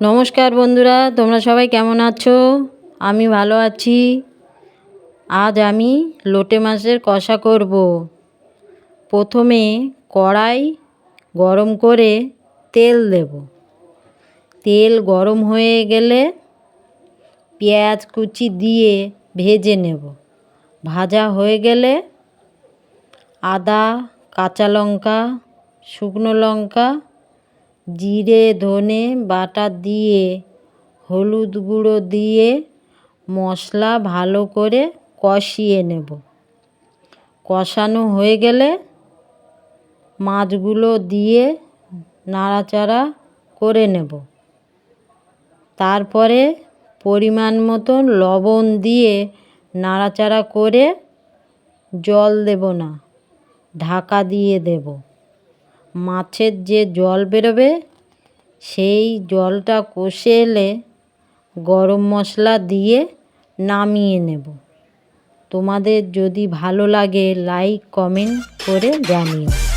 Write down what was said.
নমস্কার বন্ধুরা, তোমরা সবাই কেমন আছো? আমি ভালো আছি। আজ আমি লোটে মাছের কষা করব। প্রথমে কড়াই গরম করে তেল দেব। তেল গরম হয়ে গেলে পেঁয়াজ কুচি দিয়ে ভেজে নেব। ভাজা হয়ে গেলে আদা, কাঁচা লঙ্কা, শুকনো লঙ্কা জিরে, ধনে বাটা দিয়ে, হলুদ গুঁড়ো দিয়ে মশলা ভালো করে কষিয়ে নেব। কষানো হয়ে গেলে মাছগুলো দিয়ে নাড়াচাড়া করে নেব। তারপরে পরিমাণ মতন লবণ দিয়ে নাড়াচাড়া করে জল দেব না, ঢাকা দিয়ে দেব। মাছের যে জল বেরোবে, সেই জলটা কষে এলে গরম মশলা দিয়ে নামিয়ে নেব। তোমাদের যদি ভালো লাগে লাইক কমেন্ট করে জানিও।